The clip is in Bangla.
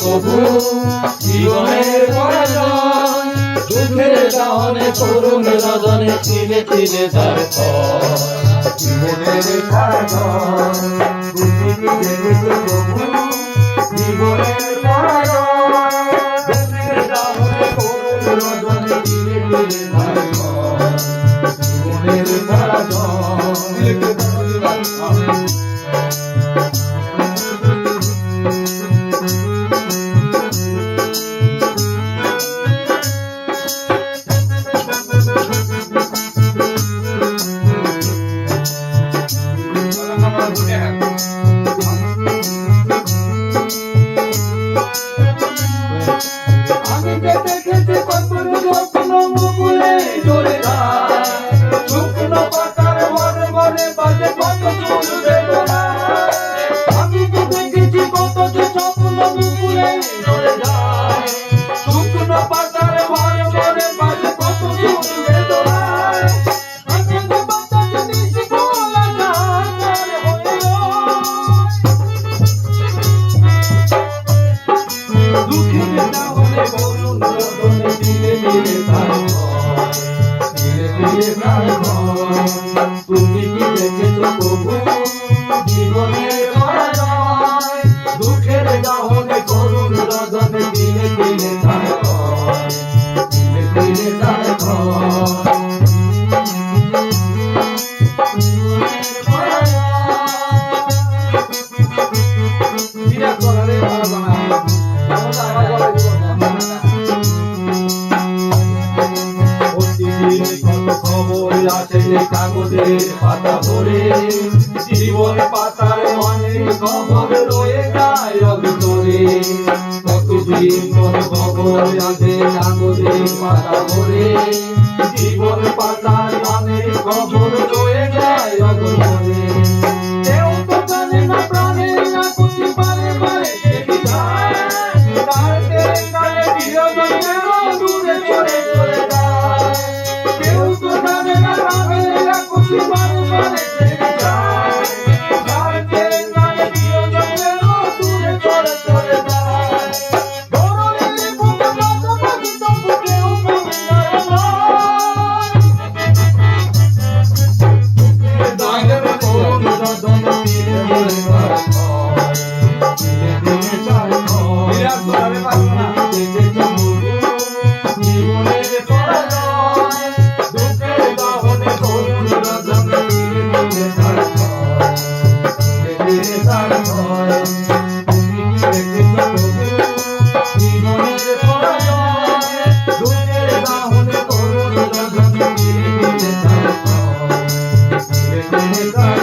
কবু জীবনের পরাজয়, দুঃখের দাহনে করুণ রদনে ছিলে ছিলে তার জীবনের পরাজয় প্রভু জীবনের পরাজয় মুকুলে জ্বলে যায় শুকনো পাতার মনে মনে বাজে কত চুল বেদনা আমি যে বাতাসে নিশি খোলা যায় হইল দুঃখের দাহনে করুণ রদনে ধীরে ধীরে তার। ধীরে ধীরে তার। তুমি যে পাতা ভরে, জীবন পাতার অনেক খবর রয়ে যায় অন্তরে কতদিন কত খবর আছে কাগজের পাতা ভরে, জীবন পাতার অনেক খবর 嗯。